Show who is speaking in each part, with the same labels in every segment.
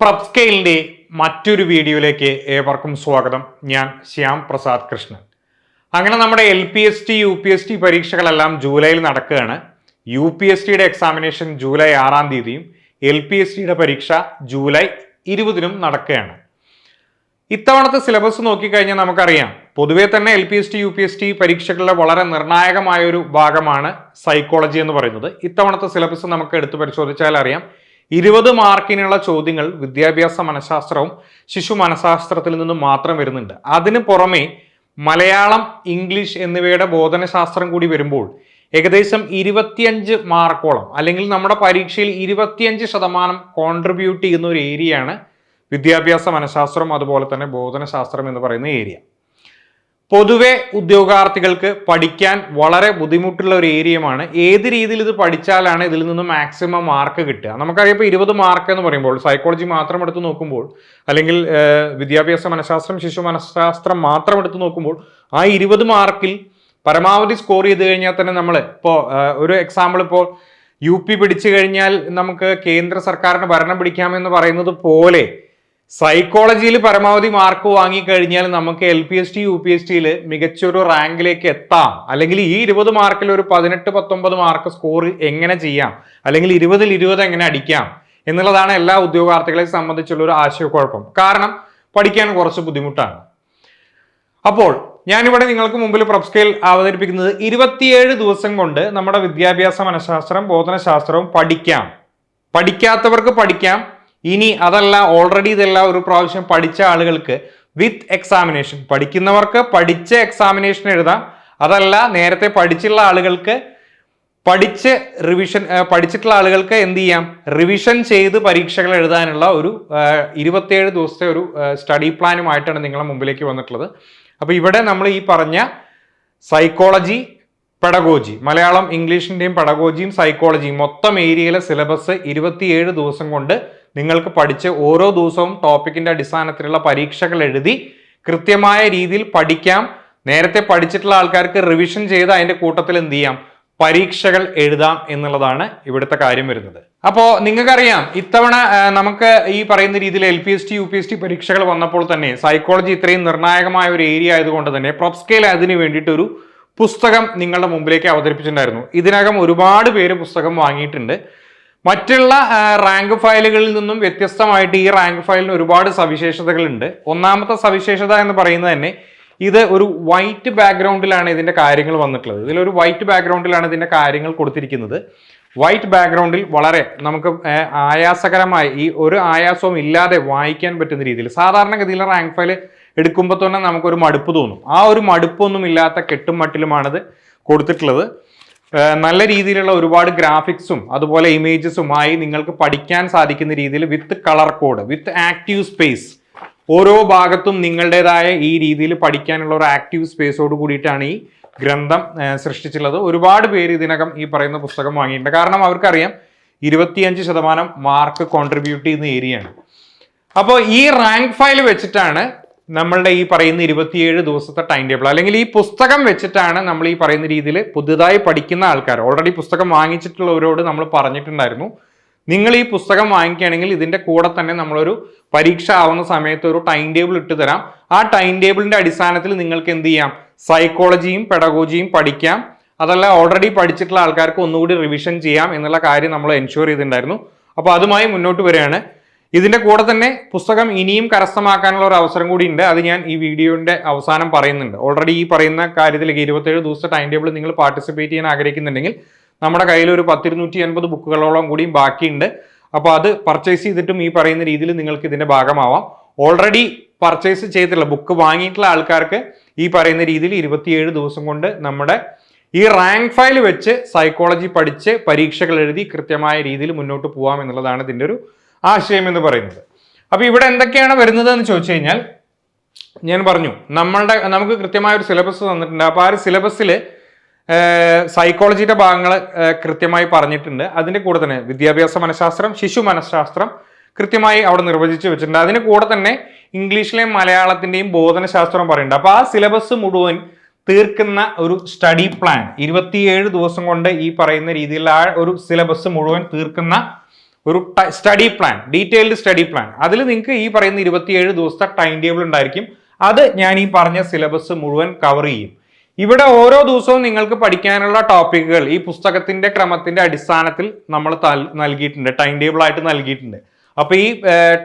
Speaker 1: പ്രബ്സ്കെയിലിന്റെ മറ്റൊരു വീഡിയോയിലേക്ക് ഏവർക്കും സ്വാഗതം. ഞാൻ ശ്യാം പ്രസാദ് കൃഷ്ണൻ. അങ്ങനെ നമ്മുടെ L P S T U P S T പരീക്ഷകളെല്ലാം ജൂലൈയിൽ നടക്കുകയാണ്. യു പി എസ് ടിയുടെ എക്സാമിനേഷൻ ജൂലൈ ആറാം തീയതിയും എൽ പി എസ് ടിയുടെ പരീക്ഷ ജൂലൈ ഇരുപതിനും നടക്കുകയാണ്. ഇത്തവണത്തെ സിലബസ് നോക്കിക്കഴിഞ്ഞാൽ നമുക്കറിയാം പൊതുവേ തന്നെ L P S T U P S T പരീക്ഷകളിലെ വളരെ നിർണായകമായ ഒരു ഭാഗമാണ് സൈക്കോളജി എന്ന് പറയുന്നത്. ഇത്തവണത്തെ സിലബസ് നമുക്ക് എടുത്തു പരിശോധിച്ചാൽ അറിയാം ഇരുപത് മാർക്കിനുള്ള ചോദ്യങ്ങൾ വിദ്യാഭ്യാസ മനഃശാസ്ത്രവും ശിശു മനഃശാസ്ത്രത്തിൽ നിന്നും മാത്രം വരുന്നുണ്ട്. അതിന് പുറമെ മലയാളം ഇംഗ്ലീഷ് എന്നിവയുടെ ബോധനശാസ്ത്രം കൂടി വരുമ്പോൾ ഏകദേശം ഇരുപത്തിയഞ്ച് മാർക്കോളം അല്ലെങ്കിൽ നമ്മുടെ പരീക്ഷയിൽ ഇരുപത്തിയഞ്ച് ശതമാനം കോൺട്രിബ്യൂട്ട് ചെയ്യുന്ന ഒരു ഏരിയയാണ് വിദ്യാഭ്യാസ മനഃശാസ്ത്രം അതുപോലെ തന്നെ ബോധനശാസ്ത്രം എന്ന് പറയുന്ന ഏരിയ പൊതുവെ ഉദ്യോഗാർത്ഥികൾക്ക് പഠിക്കാൻ വളരെ ബുദ്ധിമുട്ടുള്ള ഒരു ഏരിയമാണ് ഏത് രീതിയിൽ ഇത് പഠിച്ചാലാണ് ഇതിൽ നിന്ന് മാക്സിമം മാർക്ക് കിട്ടുക? നമുക്കറിയാം ഇപ്പോൾ ഇരുപത് മാർക്ക് എന്ന് പറയുമ്പോൾ സൈക്കോളജി മാത്രം എടുത്ത് നോക്കുമ്പോൾ അല്ലെങ്കിൽ വിദ്യാഭ്യാസ മനഃശാസ്ത്രം ശിശു മനഃശാസ്ത്രം മാത്രം എടുത്ത് നോക്കുമ്പോൾ ആ ഇരുപത് മാർക്കിൽ പരമാവധി സ്കോർ ചെയ്ത് കഴിഞ്ഞാൽ തന്നെ നമ്മൾ ഇപ്പോൾ ഒരു എക്സാമ്പിൾ ഇപ്പോൾ യു പി പിടിച്ചു കഴിഞ്ഞാൽ നമുക്ക് കേന്ദ്ര സർക്കാരിന് ഭരണം പിടിക്കാമെന്ന് പറയുന്നത് പോലെ സൈക്കോളജിയിൽ പരമാവധി മാർക്ക് വാങ്ങിക്കഴിഞ്ഞാൽ നമുക്ക് L P S T U P S ടിയിൽ മികച്ചൊരു റാങ്കിലേക്ക് എത്താം. അല്ലെങ്കിൽ ഈ ഇരുപത് മാർക്കിൽ ഒരു പതിനെട്ട് പത്തൊമ്പത് മാർക്ക് സ്കോർ എങ്ങനെ ചെയ്യാം? അല്ലെങ്കിൽ ഇരുപതിൽ ഇരുപത് എങ്ങനെ അടിക്കാം? എന്നുള്ളതാണ് എല്ലാ ഉദ്യോഗാർത്ഥികളെ സംബന്ധിച്ചുള്ള ഒരു ആശയക്കുഴപ്പം. കാരണം പഠിക്കാൻ കുറച്ച് ബുദ്ധിമുട്ടാണ്. അപ്പോൾ ഞാനിവിടെ നിങ്ങൾക്ക് മുമ്പിൽ പ്രൊബ്സ്കെയിൽ അവതരിപ്പിക്കുന്നത് ഇരുപത്തിയേഴ് ദിവസം കൊണ്ട് നമ്മുടെ വിദ്യാഭ്യാസ മനഃശാസ്ത്രം ബോധനശാസ്ത്രവും പഠിക്കാം. പഠിക്കാത്തവർക്ക് പഠിക്കാം ഇനി അതല്ല ഓൾറെഡി ഇതെല്ലാം ഒരു പ്രാവശ്യം പഠിച്ച ആളുകൾക്ക് വിത്ത് എക്സാമിനേഷൻ പഠിക്കുന്നവർക്ക് പഠിച്ച എക്സാമിനേഷൻ എഴുതാം. അതല്ല നേരത്തെ പഠിച്ചുള്ള ആളുകൾക്ക് പഠിച്ച് റിവിഷൻ പഠിച്ചിട്ടുള്ള ആളുകൾക്ക് എന്ത് ചെയ്യാം? റിവിഷൻ ചെയ്ത് പരീക്ഷകൾ എഴുതാനുള്ള ഒരു ഇരുപത്തിയേഴ് ദിവസത്തെ ഒരു സ്റ്റഡി പ്ലാനുമായിട്ടാണ് നിങ്ങളുടെ മുമ്പിലേക്ക് വന്നിട്ടുള്ളത്. അപ്പോൾ ഇവിടെ നമ്മൾ ഈ പറഞ്ഞ സൈക്കോളജി പെഡഗോജി മലയാളം ഇംഗ്ലീഷിന്റെയും പെഡഗോജിയും സൈക്കോളജിയും മൊത്തം ഏരിയയിലെ സിലബസ് ഇരുപത്തിയേഴ് ദിവസം കൊണ്ട് നിങ്ങൾക്ക് പഠിച്ച് ഓരോ ദിവസവും ടോപ്പിക്കിന്റെ അടിസ്ഥാനത്തിലുള്ള പരീക്ഷകൾ എഴുതി കൃത്യമായ രീതിയിൽ പഠിക്കാം. നേരത്തെ പഠിച്ചിട്ടുള്ള ആൾക്കാർക്ക് റിവിഷൻ ചെയ്ത് അതിന്റെ കൂട്ടത്തിൽ എന്ത് ചെയ്യാം? പരീക്ഷകൾ എഴുതാം എന്നുള്ളതാണ് ഇവിടുത്തെ കാര്യം വരുന്നത്. അപ്പോൾ നിങ്ങൾക്കറിയാം ഇത്തവണ നമുക്ക് ഈ പറയുന്ന രീതിയിൽ L P S T U P S T പരീക്ഷകൾ വന്നപ്പോൾ തന്നെ സൈക്കോളജി ഇത്രയും നിർണായകമായ ഒരു ഏരിയ ആയതുകൊണ്ട് തന്നെ പ്രൊപ്സ്കെയിൽ അതിന് വേണ്ടിയിട്ട് ഒരു പുസ്തകം നിങ്ങളുടെ മുമ്പിലേക്ക് അവതരിപ്പിച്ചിട്ടുണ്ടായിരുന്നു. ഇതിനകം ഒരുപാട് പേര് പുസ്തകം വാങ്ങിയിട്ടുണ്ട്. മറ്റുള്ള റാങ്ക് ഫയലുകളിൽ നിന്നും വ്യത്യസ്തമായിട്ട് ഈ റാങ്ക് ഫയലിന് ഒരുപാട് സവിശേഷതകളുണ്ട്. ഒന്നാമത്തെ സവിശേഷത എന്ന് പറയുന്നത് തന്നെ ഇത് ഒരു വൈറ്റ് ബാക്ക്ഗ്രൗണ്ടിലാണ് ഇതിന്റെ കാര്യങ്ങൾ വന്നിട്ടുള്ളത്. ഇതിലൊരു വൈറ്റ് ബാക്ക്ഗ്രൗണ്ടിലാണ് ഇതിന്റെ കാര്യങ്ങൾ കൊടുത്തിരിക്കുന്നത്. വൈറ്റ് ബാക്ക്ഗ്രൗണ്ടിൽ വളരെ നമുക്ക് ആയാസകരമായ ഈ ഒരു ആയാസവും ഇല്ലാതെ വായിക്കാൻ പറ്റുന്ന രീതിയിൽ സാധാരണഗതിയിലെ റാങ്ക് ഫയൽ എടുക്കുമ്പോൾ തന്നെ നമുക്കൊരു മടുപ്പ് തോന്നും. ആ ഒരു മടുപ്പൊന്നും ഇല്ലാത്ത കെട്ടും മട്ടിലുമാണിത് കൊടുത്തിട്ടുള്ളത്. നല്ല രീതിയിലുള്ള ഒരുപാട് ഗ്രാഫിക്സും അതുപോലെ ഇമേജസുമായി നിങ്ങൾക്ക് പഠിക്കാൻ സാധിക്കുന്ന രീതിയിൽ with colour code with active space. ഓരോ ഭാഗത്തും നിങ്ങളുടേതായ ഈ രീതിയിൽ പഠിക്കാനുള്ള ഒരു ആക്റ്റീവ് സ്പേസോട് കൂടിയിട്ടാണ് ഈ ഗ്രന്ഥം സൃഷ്ടിച്ചുള്ളത് ഒരുപാട് പേര് ഇതിനകം ഈ പറയുന്ന പുസ്തകം വാങ്ങിയിട്ടുണ്ട്. കാരണം അവർക്കറിയാം ഇരുപത്തിയഞ്ച് ശതമാനം മാർക്ക് കോൺട്രിബ്യൂട്ട് ചെയ്യുന്ന ഏരിയയാണ്. അപ്പോൾ ഈ റാങ്ക് ഫയൽ വെച്ചിട്ടാണ് നമ്മളുടെ ഈ പറയുന്ന ഇരുപത്തിയേഴ് ദിവസത്തെ ടൈം ടേബിൾ അല്ലെങ്കിൽ ഈ പുസ്തകം വെച്ചിട്ടാണ് നമ്മൾ ഈ പറയുന്ന രീതിയിൽ പുതുതായി പഠിക്കുന്ന ആൾക്കാർ. ഓൾറെഡി പുസ്തകം വാങ്ങിച്ചിട്ടുള്ളവരോട് നമ്മൾ പറഞ്ഞിട്ടുണ്ടായിരുന്നു. നിങ്ങൾ ഈ പുസ്തകം വാങ്ങിക്കുകയാണെങ്കിൽ ഇതിന്റെ കൂടെ തന്നെ നമ്മളൊരു പരീക്ഷ ആവുന്ന സമയത്ത് ഒരു ടൈം ടേബിൾ ഇട്ട് തരാം. ആ ടൈം ടേബിളിന്റെ അടിസ്ഥാനത്തിൽ നിങ്ങൾക്ക് എന്ത് ചെയ്യാം? സൈക്കോളജിയും പെഡഗോജിയും പഠിക്കാം. അതല്ല ഓൾറെഡി പഠിച്ചിട്ടുള്ള ആൾക്കാർക്ക് ഒന്നുകൂടി റിവിഷൻ ചെയ്യാം എന്നുള്ള കാര്യം നമ്മൾ എൻഷുർ ചെയ്തിട്ടുണ്ടായിരുന്നു. അപ്പോൾ അതുമായി മുന്നോട്ട് വരികയാണ്. ഇതിന്റെ കൂടെ തന്നെ പുസ്തകം ഇനിയും കരസ്ഥമാക്കാനുള്ള ഒരു അവസരം കൂടി ഉണ്ട്. അത് ഞാൻ ഈ വീഡിയോന്റെ അവസാനം പറയുന്നുണ്ട്. ഓൾറെഡി ഈ പറയുന്ന കാര്യത്തിലേക്ക് ഇരുപത്തേഴ് ദിവസത്തെ ടൈം ടേബിൾ നിങ്ങൾ പാർട്ടിസിപ്പേറ്റ് ചെയ്യാൻ ആഗ്രഹിക്കുന്നുണ്ടെങ്കിൽ നമ്മുടെ കയ്യിൽ ഒരു പത്തിരുന്നൂറ്റി എൺപത് ബുക്കുകളോളം കൂടിയും ബാക്കിയുണ്ട്. അപ്പോൾ അത് പർച്ചേസ് ചെയ്തിട്ടും ഈ പറയുന്ന രീതിയിൽ നിങ്ങൾക്ക് ഇതിന്റെ ഭാഗമാവാം. ഓൾറെഡി പർച്ചേസ് ചെയ്തിട്ടുള്ള ബുക്ക് വാങ്ങിയിട്ടുള്ള ആൾക്കാർക്ക് ഈ പറയുന്ന രീതിയിൽ ഇരുപത്തിയേഴ് ദിവസം കൊണ്ട് നമ്മുടെ ഈ റാങ്ക് ഫയൽ വെച്ച് സൈക്കോളജി പഠിച്ച് പരീക്ഷകൾ എഴുതി കൃത്യമായ രീതിയിൽ മുന്നോട്ട് പോകാം എന്നുള്ളതാണ് ഇതിന്റെ ഒരു ആശയം എന്ന് പറയുന്നത്. അപ്പോൾ ഇവിടെ എന്തൊക്കെയാണ് വരുന്നത് എന്ന് ചോദിച്ചു കഴിഞ്ഞാൽ ഞാൻ പറഞ്ഞു നമ്മളുടെ നമുക്ക് കൃത്യമായ ഒരു സിലബസ് തന്നിട്ടുണ്ട്. അപ്പോൾ ആ ഒരു സിലബസിൽ സൈക്കോളജിയുടെ ഭാഗങ്ങൾ കൃത്യമായി പറഞ്ഞിട്ടുണ്ട്. അതിന്റെ കൂടെ തന്നെ വിദ്യാഭ്യാസ മനഃശാസ്ത്രം ശിശു മനഃശാസ്ത്രം കൃത്യമായി അവിടെ നിർവചിച്ച് വെച്ചിട്ടുണ്ട്. അതിന് കൂടെ തന്നെ ഇംഗ്ലീഷിലെയും മലയാളത്തിന്റെയും ബോധനശാസ്ത്രം പറയുന്നുണ്ട്. അപ്പോൾ ആ സിലബസ് മുഴുവൻ തീർക്കുന്ന ഒരു സ്റ്റഡി പ്ലാൻ ഇരുപത്തിയേഴ് ദിവസം കൊണ്ട് ഈ പറയുന്ന രീതിയിലുള്ള ആ ഒരു സിലബസ് മുഴുവൻ തീർക്കുന്ന ഒരു study plan detailed study plan അതിൽ നിങ്ങൾക്ക് ഈ പറയുന്ന ഇരുപത്തിയേഴ് ദിവസത്തെ ടൈം ടേബിൾ ഉണ്ടായിരിക്കും. അത് ഞാൻ ഈ പറഞ്ഞ സിലബസ് മുഴുവൻ കവർ ചെയ്യും. ഇവിടെ ഓരോ ദിവസവും നിങ്ങൾക്ക് പഠിക്കാനുള്ള ടോപ്പിക്കുകൾ ഈ പുസ്തകത്തിന്റെ ക്രമത്തിന്റെ അടിസ്ഥാനത്തിൽ നമ്മൾ നൽകിയിട്ടുണ്ട് ടൈം ടേബിൾ ആയിട്ട് നൽകിയിട്ടുണ്ട്. അപ്പൊ ഈ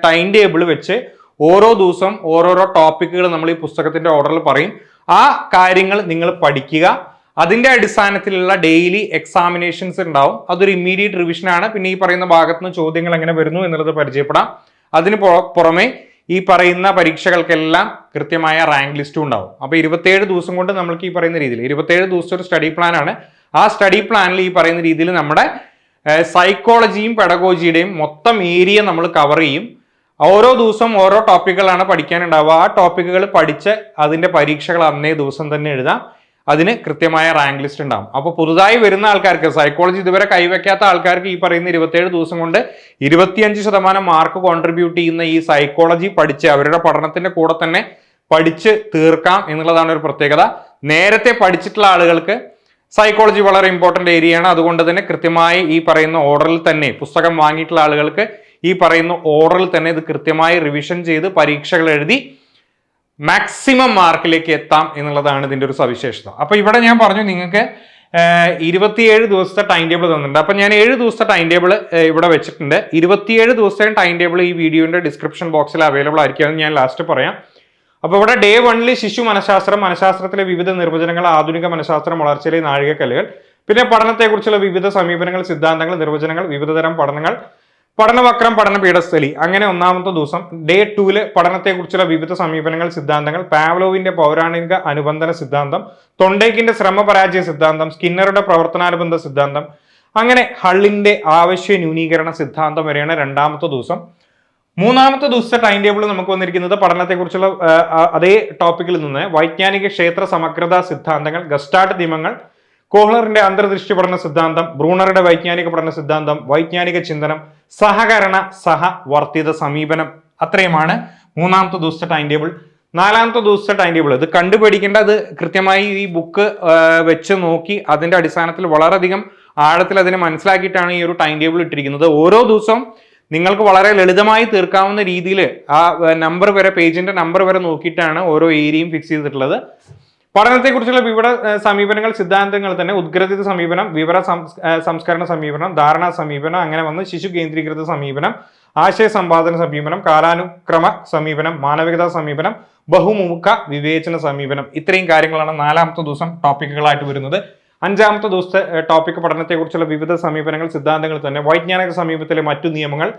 Speaker 1: ടൈം ടേബിൾ വെച്ച് ഓരോ ദിവസം ഓരോരോ ടോപ്പിക്കുകൾ നമ്മൾ ഈ പുസ്തകത്തിന്റെ ഓർഡറിൽ പറയും. ആ കാര്യങ്ങൾ നിങ്ങൾ പഠിക്കുക. അതിന്റെ അടിസ്ഥാനത്തിലുള്ള ഡെയിലി എക്സാമിനേഷൻസ് ഉണ്ടാവും. അതൊരു ഇമ്മീഡിയറ്റ് റിവിഷൻ ആണ്. പിന്നെ ഈ പറയുന്ന ഭാഗത്ത് നിന്ന് ചോദ്യങ്ങൾ എങ്ങനെ വരുന്നു എന്നുള്ളത് പരിചയപ്പെടാം. അതിന് പുറമെ ഈ പറയുന്ന പരീക്ഷകൾക്കെല്ലാം കൃത്യമായ റാങ്ക് ലിസ്റ്റും ഉണ്ടാവും. അപ്പോൾ ഇരുപത്തേഴ് ദിവസം കൊണ്ട് നമ്മൾക്ക് ഈ പറയുന്ന രീതിയിൽ ഇരുപത്തേഴ് ദിവസത്തെ ഒരു സ്റ്റഡി പ്ലാനാണ് ആ സ്റ്റഡി പ്ലാനിൽ ഈ പറയുന്ന രീതിയിൽ നമ്മുടെ സൈക്കോളജിയും പെഡഗോജിയുടെയും മൊത്തം ഏരിയ നമ്മൾ കവർ ചെയ്യും. ഓരോ ദിവസം ഓരോ ടോപ്പിക്കുകളാണ് പഠിക്കാനുണ്ടാവുക. ആ ടോപ്പിക്കുകൾ പഠിച്ച് അതിന്റെ പരീക്ഷകൾ അന്നേ ദിവസം തന്നെ എഴുതാം. അതിന് കൃത്യമായ റാങ്ക് ലിസ്റ്റ് ഉണ്ടാവും. അപ്പോൾ പുതുതായി വരുന്ന ആൾക്കാർക്ക് സൈക്കോളജി ഇതുവരെ കൈവയ്ക്കാത്ത ആൾക്കാർക്ക് ഈ പറയുന്ന ഇരുപത്തേഴ് ദിവസം കൊണ്ട് ഇരുപത്തിയഞ്ച് ശതമാനം മാർക്ക് കോൺട്രിബ്യൂട്ട് ചെയ്യുന്ന ഈ സൈക്കോളജി പഠിച്ച് അവരുടെ പഠനത്തിന്റെ കൂടെ തന്നെ പഠിച്ച് തീർക്കാം എന്നുള്ളതാണ് ഒരു പ്രത്യേകത. നേരത്തെ പഠിച്ചിട്ടുള്ള ആളുകൾക്ക് സൈക്കോളജി വളരെ ഇമ്പോർട്ടന്റ് ഏരിയയാണ് അതുകൊണ്ട് തന്നെ കൃത്യമായി ഈ പറയുന്ന ഓർഡറിൽ തന്നെ പുസ്തകം വാങ്ങിയിട്ടുള്ള ആളുകൾക്ക് ഈ പറയുന്ന ഓർഡറിൽ തന്നെ ഇത് കൃത്യമായി റിവിഷൻ ചെയ്ത് പരീക്ഷകൾ എഴുതി മാക്സിമം മാർക്കിലേക്ക് എത്താം എന്നുള്ളതാണ് ഇതിന്റെ ഒരു സവിശേഷത. അപ്പോൾ ഇവിടെ ഞാൻ പറഞ്ഞു നിങ്ങൾക്ക് ഇരുപത്തിയേഴ് ദിവസത്തെ ടൈം ടേബിൾ തന്നിട്ടുണ്ട്. അപ്പം ഞാൻ ഏഴ് ദിവസത്തെ ടൈം ടേബിൾ ഇവിടെ വെച്ചിട്ടുണ്ട്. ഇരുപത്തിയേഴ് ദിവസത്തെ ടൈം ടേബിൾ ഈ വീഡിയോന്റെ ഡിസ്ക്രിപ്ഷൻ ബോക്സിൽ അവൈലബിൾ ആയിരിക്കുമെന്ന് ഞാൻ ലാസ്റ്റ് പറയാം. അപ്പോൾ ഇവിടെ ഡേ വണ്ണിൽ ശിശു മനഃശാസ്ത്രം മനഃശാസ്ത്രത്തിലെ വിവിധ നിർവചനങ്ങൾ ആധുനിക മനഃശാസ്ത്രം വളർച്ചയിലെ നാഴികക്കല്ലുകൾ പിന്നെ പഠനത്തെക്കുറിച്ചുള്ള വിവിധ സമീപനങ്ങൾ സിദ്ധാന്തങ്ങൾ നിർവചനങ്ങൾ വിവിധതരം പഠനങ്ങൾ പഠനവക്രം പഠന പീഠസ്ഥലി. അങ്ങനെ ഒന്നാമത്തെ ദിവസം ഡേ ടൂൽ പഠനത്തെക്കുറിച്ചുള്ള വിവിധ സമീപനങ്ങൾ സിദ്ധാന്തങ്ങൾ പാവ്ലോവിന്റെ പൗരാണിക അനുബന്ധന സിദ്ധാന്തം തൊണ്ടേക്കിന്റെ ശ്രമപരാജയ സിദ്ധാന്തം സ്കിന്നറുടെ പ്രവർത്തനാനുബന്ധ സിദ്ധാന്തം അങ്ങനെ ഹള്ളിന്റെ ആവശ്യ ന്യൂനീകരണ സിദ്ധാന്തം വരെയാണ് രണ്ടാമത്തെ ദിവസം. മൂന്നാമത്തെ ദിവസത്തെ ടൈം ടേബിൾ നമുക്ക് വന്നിരിക്കുന്നത് പഠനത്തെക്കുറിച്ചുള്ള അതേ ടോപ്പിക്കിൽ നിന്ന് വൈജ്ഞാനിക ക്ഷേത്ര സമഗ്രത സിദ്ധാന്തങ്ങൾ ഗസ്റ്റാർട്ട് നിയമങ്ങൾ കോഹ്ലറിന്റെ അന്തർദൃഷ്ടി പഠന സിദ്ധാന്തം ബ്രൂണറുടെ വൈജ്ഞാനിക പഠന സിദ്ധാന്തം വൈജ്ഞാനിക ചിന്തനം സഹകരണ സഹവർത്തിത സമീപനം അത്രയുമാണ് മൂന്നാമത്തെ ദിവസത്തെ ടൈം ടേബിൾ നാലാമത്തെ ദിവസത്തെ ടൈം ടേബിൾ ഇത് കണ്ടുപിടിക്കേണ്ട അത് കൃത്യമായി ഈ ബുക്ക് വെച്ച് നോക്കി അതിന്റെ അടിസ്ഥാനത്തിൽ വളരെയധികം ആഴത്തിൽ അതിനെ മനസ്സിലാക്കിയിട്ടാണ് ഈ ഒരു ടൈം ടേബിൾ ഇട്ടിരിക്കുന്നത്. ഓരോ ദിവസവും നിങ്ങൾക്ക് വളരെ ലളിതമായി തീർക്കാവുന്ന രീതിയിൽ ആ നമ്പർ വരെ പേജിന്റെ നമ്പർ വരെ നോക്കിയിട്ടാണ് ഓരോ ഏരിയയും ഫിക്സ് ചെയ്തിട്ടുള്ളത്. പഠനത്തെക്കുറിച്ചുള്ള വിവിധ സമീപനങ്ങൾ സിദ്ധാന്തങ്ങൾ തന്നെ ഉദ്ഗ്രഥിത സമീപനം വിവര സംസ്കരണ സമീപനം ധാരണാ സമീപനം അങ്ങനെ വന്ന് ശിശു കേന്ദ്രീകൃത സമീപനം ആശയ സമ്പാദന സമീപനം കാലാനുക്രമ സമീപനം മാനവികതാ സമീപനം ബഹുമുഖ വിവേചന സമീപനം. ഇത്രയും കാര്യങ്ങളാണ് നാലാമത്തെ ദിവസം ടോപ്പിക്കുകളായിട്ട് വരുന്നത്. അഞ്ചാമത്തെ ദിവസത്തെ ടോപ്പിക് പഠനത്തെക്കുറിച്ചുള്ള വിവിധ സമീപനങ്ങൾ സിദ്ധാന്തങ്ങൾ തന്നെ വൈജ്ഞാനിക സമീപത്തിലെ മറ്റു നിയമങ്ങൾ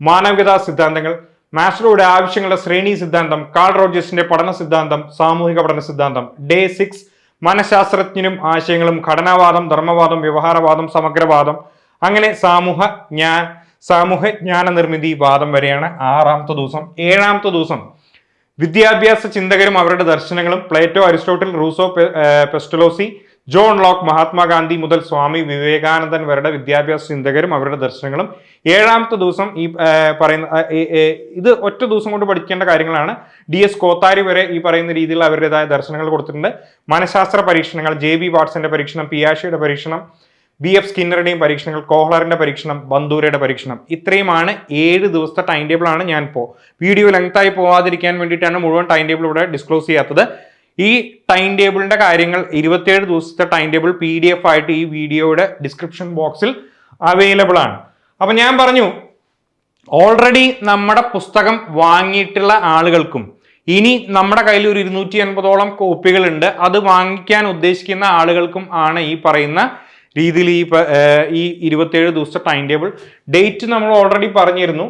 Speaker 1: മാനവികതാ സിദ്ധാന്തങ്ങൾ മാസ്ലോയുടെ ആവശ്യങ്ങളുടെ ശ്രേണി സിദ്ധാന്തം കാൾ റോജേഴ്സിന്റെ പഠന സിദ്ധാന്തം സാമൂഹിക പഠന സിദ്ധാന്തം. ഡേ സിക്സ് മനഃശാസ്ത്രജ്ഞനും ആശയങ്ങളും ഘടനാവാദം ധർമ്മവാദം വ്യവഹാരവാദം സമഗ്രവാദം. അങ്ങനെ സാമൂഹ ജ്ഞാ സാമൂഹ്യ ജ്ഞാന നിർമ്മിതി വാദം വരെയാണ് ആറാമത്തെ ദിവസം. ഏഴാമത്തെ ദിവസം വിദ്യാഭ്യാസ ചിന്തകരും അവരുടെ ദർശനങ്ങളും Plato Aristotle Rousseau Pestalozzi John Locke Mahatma Gandhi മുതൽ സ്വാമി വിവേകാനന്ദൻ വരുടെ വിദ്യാഭ്യാസ ചിന്തകരും അവരുടെ ദർശനങ്ങളും. ഏഴാമത്തെ ദിവസം ഈ പറയുന്ന ഇത് ഒറ്റ ദിവസം കൊണ്ട് പഠിക്കേണ്ട കാര്യങ്ങളാണ്. ഡി എസ് കോത്താരി വരെ ഈ പറയുന്ന രീതിയിൽ അവരുടേതായ ദർശനങ്ങൾ കൊടുത്തിട്ടുണ്ട്. മനഃശാസ്ത്ര പരീക്ഷണങ്ങൾ ജെ ബി വാട്സന്റെ പരീക്ഷണം പിയാഷയുടെ പരീക്ഷണം ബി എഫ് സ്കിന്നറുടെയും പരീക്ഷണങ്ങൾ കോഹ്ലറിന്റെ പരീക്ഷണം ബന്ദൂരയുടെ പരീക്ഷണം. ഇത്രയുമാണ് ഏഴ് ദിവസത്തെ ടൈം ടേബിൾ ആണ് ഞാൻ ഇപ്പോൾ വീഡിയോ ലെങ്തായി പോവാതിരിക്കാൻ വേണ്ടിയിട്ടാണ് മുഴുവൻ ടൈം ടേബിൾ ഇവിടെ ഡിസ്ക്ലോസ് ചെയ്യാത്തത്. ഈ ടൈം ടേബിളിന്റെ കാര്യങ്ങൾ ഇരുപത്തിയേഴ് ദിവസത്തെ time table P D F ആയിട്ട് ഈ വീഡിയോയുടെ ഡിസ്ക്രിപ്ഷൻ ബോക്സിൽ അവൈലബിൾ ആണ്. അപ്പൊ ഞാൻ പറഞ്ഞു ഓൾറെഡി നമ്മുടെ പുസ്തകം വാങ്ങിയിട്ടുള്ള ആളുകൾക്കും ഇനി നമ്മുടെ കയ്യിൽ ഒരു ഇരുന്നൂറ്റി അൻപതോളം കോപ്പികളുണ്ട് അത് വാങ്ങിക്കാൻ ഉദ്ദേശിക്കുന്ന ആളുകൾക്കും ആണ് ഈ പറയുന്ന രീതിയിൽ ഈ ഈ ഇരുപത്തേഴ് ദിവസത്തെ ടൈം ടേബിൾ ഡേറ്റ് നമ്മൾ ഓൾറെഡി പറഞ്ഞിരുന്നു.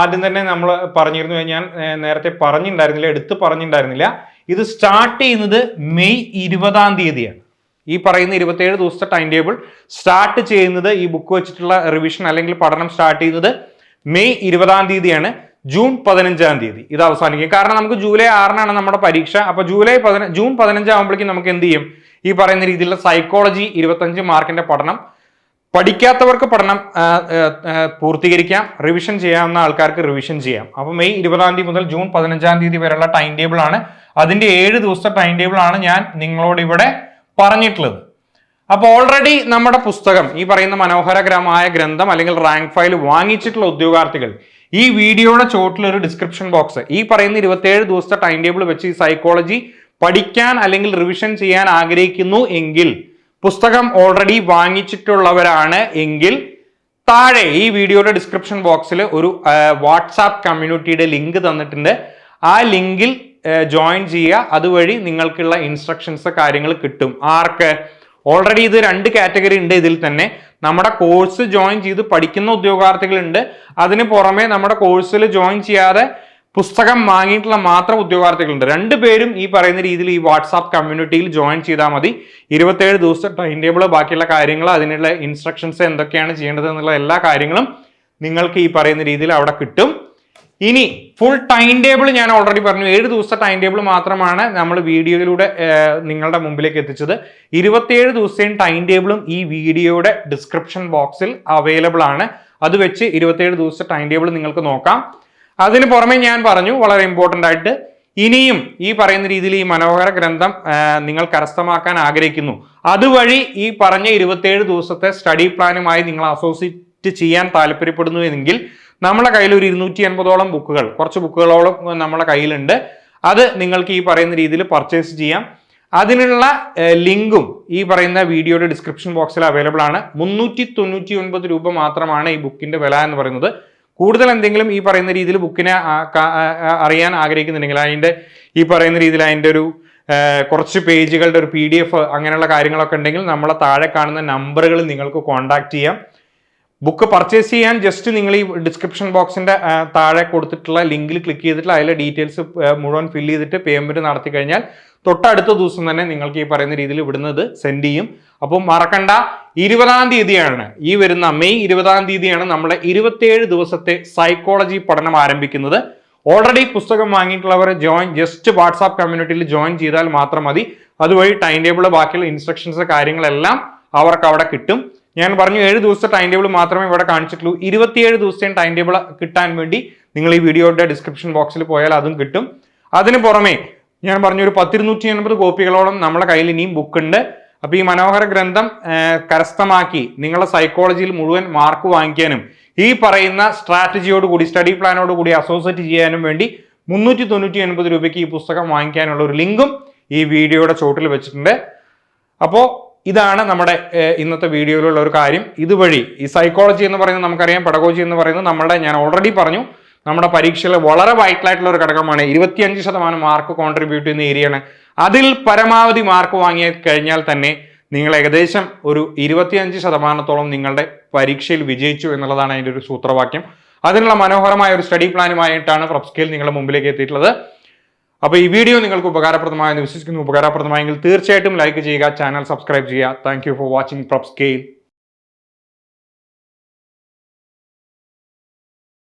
Speaker 1: ആദ്യം തന്നെ നമ്മൾ പറഞ്ഞിരുന്നു ഞാൻ നേരത്തെ പറഞ്ഞിട്ടുണ്ടായിരുന്നില്ല എടുത്ത് പറഞ്ഞിട്ടുണ്ടായിരുന്നില്ല. ഇത് സ്റ്റാർട്ട് ചെയ്യുന്നത് മെയ് ഇരുപതാം തീയതിയാണ്. ഈ പറയുന്ന ഇരുപത്തേഴ് ദിവസത്തെ ടൈം ടേബിൾ സ്റ്റാർട്ട് ചെയ്യുന്നത് ഈ ബുക്ക് വെച്ചിട്ടുള്ള റിവിഷൻ അല്ലെങ്കിൽ പഠനം സ്റ്റാർട്ട് ചെയ്യുന്നത് മെയ് ഇരുപതാം തീയതിയാണ് ജൂൺ പതിനഞ്ചാം തീയതി. ഇത് അവസാനിക്കും. കാരണം നമുക്ക് ജൂലൈ ആറിനാണ് നമ്മുടെ പരീക്ഷ. അപ്പൊ ജൂലൈ പതിന ജൂൺ പതിനഞ്ചാകുമ്പോഴേക്കും നമുക്ക് എന്ത് ചെയ്യും? ഈ പറയുന്ന രീതിയിലുള്ള സൈക്കോളജി ഇരുപത്തഞ്ച് മാർക്കിന്റെ പഠനം പഠിക്കാത്തവർക്ക് പഠനം പൂർത്തീകരിക്കാം. റിവിഷൻ ചെയ്യാവുന്ന ആൾക്കാർക്ക് റിവിഷൻ ചെയ്യാം. അപ്പൊ മെയ് ഇരുപതാം തീയതി മുതൽ ജൂൺ പതിനഞ്ചാം തീയതി വരെയുള്ള ടൈം ടേബിൾ ആണ്. അതിന്റെ ഏഴ് ദിവസത്തെ ടൈം ടേബിൾ ആണ് ഞാൻ നിങ്ങളോട് ഇവിടെ പറഞ്ഞിട്ടുള്ളത്. അപ്പോൾ ഓൾറെഡി നമ്മുടെ പുസ്തകം ഈ പറയുന്ന മനോഹരകരമായ ഗ്രന്ഥം അല്ലെങ്കിൽ റാങ്ക് ഫയൽ വാങ്ങിച്ചിട്ടുള്ള ഉദ്യോഗാർത്ഥികൾ ഈ വീഡിയോയുടെ ചോട്ടിൽ ഒരു ഡിസ്ക്രിപ്ഷൻ ബോക്സ് ഈ പറയുന്ന ഇരുപത്തേഴ് ദിവസത്തെ ടൈം ടേബിൾ വെച്ച് ഈ സൈക്കോളജി പഠിക്കാൻ അല്ലെങ്കിൽ റിവിഷൻ ചെയ്യാൻ ആഗ്രഹിക്കുന്നു എങ്കിൽ പുസ്തകം ഓൾറെഡി വാങ്ങിച്ചിട്ടുള്ളവരാണ് എങ്കിൽ താഴെ ഈ വീഡിയോയുടെ ഡിസ്ക്രിപ്ഷൻ ബോക്സിൽ ഒരു വാട്സാപ്പ് കമ്മ്യൂണിറ്റിയുടെ ലിങ്ക് തന്നിട്ടുണ്ട്. ആ ലിങ്കിൽ ജോയിൻ ചെയ്യുക. അതുവഴി നിങ്ങൾക്കുള്ള ഇൻസ്ട്രക്ഷൻസ് കാര്യങ്ങൾ കിട്ടും. ആർക്ക്? ഓൾറെഡി ഇത് രണ്ട് കാറ്റഗറി ഉണ്ട് ഇതിൽ തന്നെ. നമ്മുടെ കോഴ്സ് ജോയിൻ ചെയ്ത് പഠിക്കുന്ന ഉദ്യോഗാർത്ഥികളുണ്ട്. അതിന് പുറമെ നമ്മുടെ കോഴ്സിൽ ജോയിൻ ചെയ്യാതെ പുസ്തകം വാങ്ങിയിട്ടുള്ള മാത്രം ഉദ്യോഗാർത്ഥികളുണ്ട്. രണ്ടുപേരും ഈ പറയുന്ന രീതിയിൽ ഈ വാട്സാപ്പ് കമ്മ്യൂണിറ്റിയിൽ ജോയിൻ ചെയ്താൽ മതി. ഇരുപത്തേഴ് ദിവസത്തെ ടൈം ടേബിൾ ബാക്കിയുള്ള കാര്യങ്ങൾ അതിനുള്ള ഇൻസ്ട്രക്ഷൻസ് എന്തൊക്കെയാണ് ചെയ്യേണ്ടത് എന്നുള്ള എല്ലാ കാര്യങ്ങളും നിങ്ങൾക്ക് ഈ പറയുന്ന രീതിയിൽ അവിടെ കിട്ടും. ഇനി ഫുൾ ടൈം ടേബിൾ ഞാൻ ഓൾറെഡി പറഞ്ഞു. ഏഴ് ദിവസത്തെ ടൈം ടേബിൾ മാത്രമാണ് നമ്മൾ വീഡിയോയിലൂടെ നിങ്ങളുടെ മുമ്പിലേക്ക് എത്തിച്ചത്. ഇരുപത്തിയേഴ് ദിവസത്തെയും ടൈം ടേബിളും ഈ വീഡിയോയുടെ ഡിസ്ക്രിപ്ഷൻ ബോക്സിൽ അവൈലബിൾ ആണ്. അത് വെച്ച് ഇരുപത്തിയേഴ് ദിവസത്തെ ടൈം ടേബിൾ നിങ്ങൾക്ക് നോക്കാം. അതിന് പുറമെ ഞാൻ പറഞ്ഞു വളരെ ഇമ്പോർട്ടന്റ് ആയിട്ട് ഇനിയും ഈ പറയുന്ന രീതിയിൽ ഈ മനോഹര ഗ്രന്ഥം നിങ്ങൾ കരസ്ഥമാക്കാൻ ആഗ്രഹിക്കുന്നു. അതുവഴി ഈ പറഞ്ഞ ഇരുപത്തേഴ് ദിവസത്തെ സ്റ്റഡി പ്ലാനുമായി നിങ്ങൾ അസോസിയേറ്റ് ചെയ്യാൻ താല്പര്യപ്പെടുന്നു എങ്കിൽ നമ്മുടെ കയ്യിൽ ഒരു ഇരുന്നൂറ്റി അൻപതോളം ബുക്കുകൾ കുറച്ച് ബുക്കുകളോളം നമ്മുടെ കയ്യിലുണ്ട്. അത് നിങ്ങൾക്ക് ഈ പറയുന്ന രീതിയിൽ പർച്ചേസ് ചെയ്യാം. അതിനുള്ള ലിങ്കും ഈ പറയുന്ന വീഡിയോയുടെ ഡിസ്ക്രിപ്ഷൻ ബോക്സിൽ അവൈലബിൾ ആണ്. മുന്നൂറ്റി തൊണ്ണൂറ്റി ഒൻപത് രൂപ മാത്രമാണ് ഈ ബുക്കിന്റെ വില എന്ന് പറയുന്നത്. കൂടുതൽ എന്തെങ്കിലും ഈ പറയുന്ന രീതിയിൽ ബുക്കിനെ അറിയാൻ ആഗ്രഹിക്കുന്നുണ്ടെങ്കിൽ അതിന്റെ ഈ പറയുന്ന രീതിയിൽ അതിന്റെ ഒരു കുറച്ച് പേജുകളുടെ ഒരു പി ഡി എഫ് അങ്ങനെയുള്ള കാര്യങ്ങളൊക്കെ ഉണ്ടെങ്കിൽ നമ്മളെ താഴെ കാണുന്ന നമ്പറുകൾ നിങ്ങൾക്ക് കോൺടാക്ട് ചെയ്യാം. ബുക്ക് പർച്ചേസ് ചെയ്യാൻ ജസ്റ്റ് നിങ്ങൾ ഈ ഡിസ്ക്രിപ്ഷൻ ബോക്സിന്റെ താഴെ കൊടുത്തിട്ടുള്ള ലിങ്കിൽ ക്ലിക്ക് ചെയ്തിട്ട് അതിലെ ഡീറ്റെയിൽസ് മുഴുവൻ ഫില്ല് ചെയ്തിട്ട് പേയ്മെന്റ് നടത്തി കഴിഞ്ഞാൽ തൊട്ടടുത്ത ദിവസം തന്നെ നിങ്ങൾക്ക് ഈ പറയുന്ന രീതിയിൽ വിടുന്നത് സെൻഡ് ചെയ്യും. അപ്പം മറക്കണ്ട ഇരുപതാം തീയതിയാണ് ഈ വരുന്ന മെയ് ഇരുപതാം തീയതിയാണ് നമ്മുടെ ഇരുപത്തിയേഴ് ദിവസത്തെ സൈക്കോളജി പഠനം ആരംഭിക്കുന്നത്. ഓൾറെഡി പുസ്തകം വാങ്ങിയിട്ടുള്ളവർ ജോയിൻ ജസ്റ്റ് വാട്സാപ്പ് കമ്മ്യൂണിറ്റിയിൽ ജോയിൻ ചെയ്താൽ മാത്രം മതി. അതുവഴി ടൈം ടേബിൾ ബാക്കിയുള്ള ഇൻസ്ട്രക്ഷൻസ് കാര്യങ്ങളെല്ലാം അവർക്ക് അവിടെ കിട്ടും. ഞാൻ പറഞ്ഞു ഏഴ് ദിവസത്തെ ടൈം ടേബിൾ മാത്രമേ ഇവിടെ കാണിച്ചിട്ടുള്ളൂ. ഇരുപത്തിയേഴ് ദിവസത്തെയും ടൈം ടേബിൾ കിട്ടാൻ വേണ്ടി നിങ്ങൾ ഈ വീഡിയോയുടെ ഡിസ്ക്രിപ്ഷൻ ബോക്സിൽ പോയാൽ അതും കിട്ടും. അതിന് പുറമെ ഞാൻ പറഞ്ഞു ഒരു പത്തിരുന്നൂറ്റി എൺപത് കോപ്പികളോളം നമ്മുടെ കയ്യിൽ ഇനിയും ബുക്ക് ഉണ്ട്. അപ്പൊ ഈ മനോഹര ഗ്രന്ഥം കരസ്ഥമാക്കി നിങ്ങളുടെ സൈക്കോളജിയിൽ മുഴുവൻ മാർക്ക് വാങ്ങിക്കാനും ഈ പറയുന്ന സ്ട്രാറ്റജിയോട് കൂടി സ്റ്റഡി പ്ലാനോട് കൂടി അസോസിയേറ്റ് ചെയ്യാനും വേണ്ടി മുന്നൂറ്റി തൊണ്ണൂറ്റി ഒൻപത് രൂപയ്ക്ക് ഈ പുസ്തകം വാങ്ങിക്കാനുള്ള ഒരു ലിങ്കും ഈ വീഡിയോയുടെ ചോട്ടിൽ വെച്ചിട്ടുണ്ട്. അപ്പോൾ ഇതാണ് നമ്മുടെ ഇന്നത്തെ വീഡിയോയിലുള്ള ഒരു കാര്യം. ഇതുവഴി ഈ സൈക്കോളജി എന്ന് പറയുന്നത് നമുക്കറിയാം പെഡഗോജി എന്ന് പറയുന്നത് നമ്മുടെ ഞാൻ ഓൾറെഡി പറഞ്ഞു നമ്മുടെ പരീക്ഷയിൽ വളരെ വൈറ്റലായിട്ടുള്ള ഒരു ഘടകമാണ്. ഇരുപത്തിയഞ്ച് ശതമാനം മാർക്ക് കോൺട്രിബ്യൂട്ട് ചെയ്യുന്ന ഏരിയയാണ് അതിൽ പരമാവധി മാർക്ക് വാങ്ങിയ കഴിഞ്ഞാൽ തന്നെ നിങ്ങൾ ഏകദേശം ഒരു ഇരുപത്തിയഞ്ച് ശതമാനത്തോളം നിങ്ങളുടെ പരീക്ഷയിൽ വിജയിച്ചു എന്നുള്ളതാണ് അതിന്റെ ഒരു സൂത്രവാക്യം. അതിനുള്ള മനോഹരമായ ഒരു സ്റ്റഡി പ്ലാനുമായിട്ടാണ് പ്രൊപ്സ്കെയിൽ നിങ്ങളുടെ മുമ്പിലേക്ക് എത്തിയിട്ടുള്ളത്. അപ്പോൾ ഈ വീഡിയോ നിങ്ങൾക്ക് ഉപകാരപ്രദമായെന്ന് വിശ്വസിക്കുന്നു. ഉപകാരപ്രദമായെങ്കിൽ തീർച്ചയായിട്ടും ലൈക്ക് ചെയ്യുക ചാനൽ സബ്സ്ക്രൈബ് ചെയ്യുക. Thank for watching prop scale